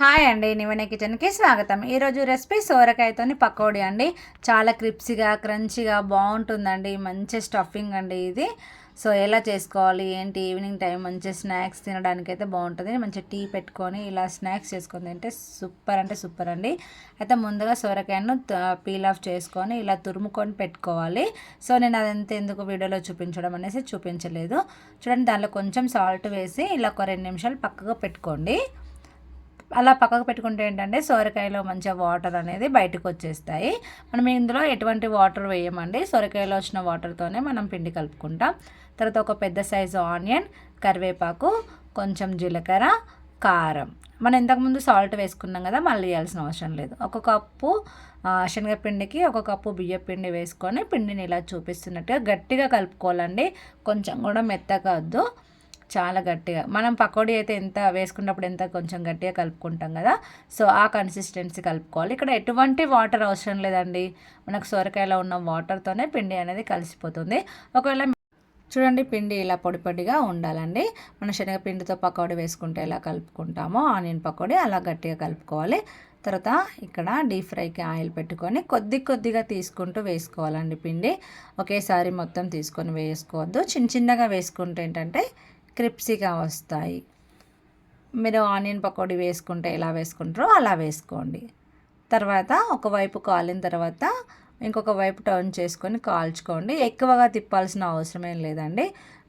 Hi అండి నివనే కిచెన్కి స్వాగతం. ఈరోజు రెసిపీ సోరకాయతో పకోడీ అండి. చాలా క్రిప్సీగా క్రంచీగా బాగుంటుందండి. మంచి స్టఫింగ్ అండి ఇది. సో ఎలా చేసుకోవాలి ఏంటి ఈవినింగ్ టైం మంచి స్నాక్స్ తినడానికి అయితే బాగుంటుంది. మంచి టీ పెట్టుకొని ఇలా స్నాక్స్ చేసుకొని తింటే సూపర్ అంటే సూపర్ అండి. అయితే ముందుగా సోరకాయను పీల్ ఆఫ్ చేసుకొని ఇలా తురుముకొని పెట్టుకోవాలి. సో నేను అదంతా ఎందుకు వీడియోలో చూపించడం అనేసి చూపించలేదు. చూడండి దానిలో కొంచెం సాల్ట్ వేసి ఇలా ఒక రెండు నిమిషాలు పక్కగా పెట్టుకోండి. అలా పక్కకు పెట్టుకుంటే ఏంటంటే సొరకాయలో మంచిగా వాటర్ అనేది బయటకు వచ్చేస్తాయి. మనం ఇందులో ఎటువంటి వాటర్ వేయమండి. సొరకాయలో వచ్చిన వాటర్తోనే మనం పిండి కలుపుకుంటాం. తర్వాత ఒక పెద్ద సైజు ఆనియన్ కరివేపాకు కొంచెం జీలకర్ర కారం. మనం ఇంతకుముందు సాల్ట్ వేసుకున్నాం కదా మళ్ళీ వేయాల్సిన అవసరం లేదు. ఒక కప్పు శనగపిండికి ఒక కప్పు బియ్య పిండి వేసుకొని పిండిని ఇలా చూపిస్తున్నట్టుగా గట్టిగా కలుపుకోవాలండి. కొంచెం కూడా మెత్తగా వద్దు. చాలా గట్టిగా. మనం పకోడీ అయితే ఎంత వేసుకున్నప్పుడు ఎంత కొంచెం గట్టిగా కలుపుకుంటాం కదా సో ఆ కన్సిస్టెన్సీ కలుపుకోవాలి. ఇక్కడ ఎటువంటి వాటర్ అవసరం లేదండి. మనకు సొరకాయలో ఉన్న వాటర్తోనే పిండి అనేది కలిసిపోతుంది. ఒకవేళ చూడండి పిండి ఇలా పొడి పొడిగా ఉండాలండి. మన శనగపిండితో పకోడీ వేసుకుంటే ఎలా కలుపుకుంటామో ఆనియన్ పకోడీ అలా గట్టిగా కలుపుకోవాలి. తర్వాత ఇక్కడ డీప్ ఫ్రైకి ఆయిల్ పెట్టుకొని కొద్ది కొద్దిగా తీసుకుంటూ వేసుకోవాలండి పిండి. ఒకేసారి మొత్తం తీసుకొని వేసుకోవద్దు. చిన్న చిన్నగా వేసుకుంటే ఏంటంటే క్రిప్సీగా వస్తాయి. మీరు ఆనియన్ పకోడీ వేసుకుంటే ఎలా వేసుకుంటారో అలా వేసుకోండి. తర్వాత ఒకవైపు కాలిన తర్వాత ఇంకొక వైపు టర్న్ చేసుకొని కాల్చుకోండి. ఎక్కువగా తిప్పాల్సిన అవసరం ఏం లేదండి.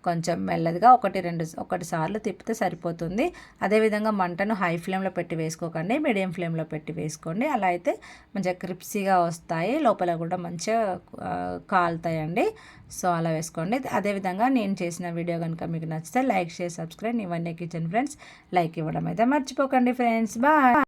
కొంచెం మెల్లదిగా ఒకటి రెండు ఒకటి సార్లు తిప్పితే సరిపోతుంది. అదేవిధంగా మంటను హై ఫ్లేమ్లో పెట్టి వేసుకోకండి మీడియం ఫ్లేమ్లో పెట్టి వేసుకోండి. అలా అయితే మంచిగా క్రిప్సీగా వస్తాయి. లోపల కూడా మంచిగా కాలుతాయండి. సో అలా వేసుకోండి. అదేవిధంగా నేను చేసిన వీడియో కనుక మీకు నచ్చితే లైక్ షేర్ సబ్స్క్రైబ్. ఇవన్నీ కిచెన్ ఫ్రెండ్స్ లైక్ ఇవ్వడం అయితే మర్చిపోకండి ఫ్రెండ్స్. బాయ్!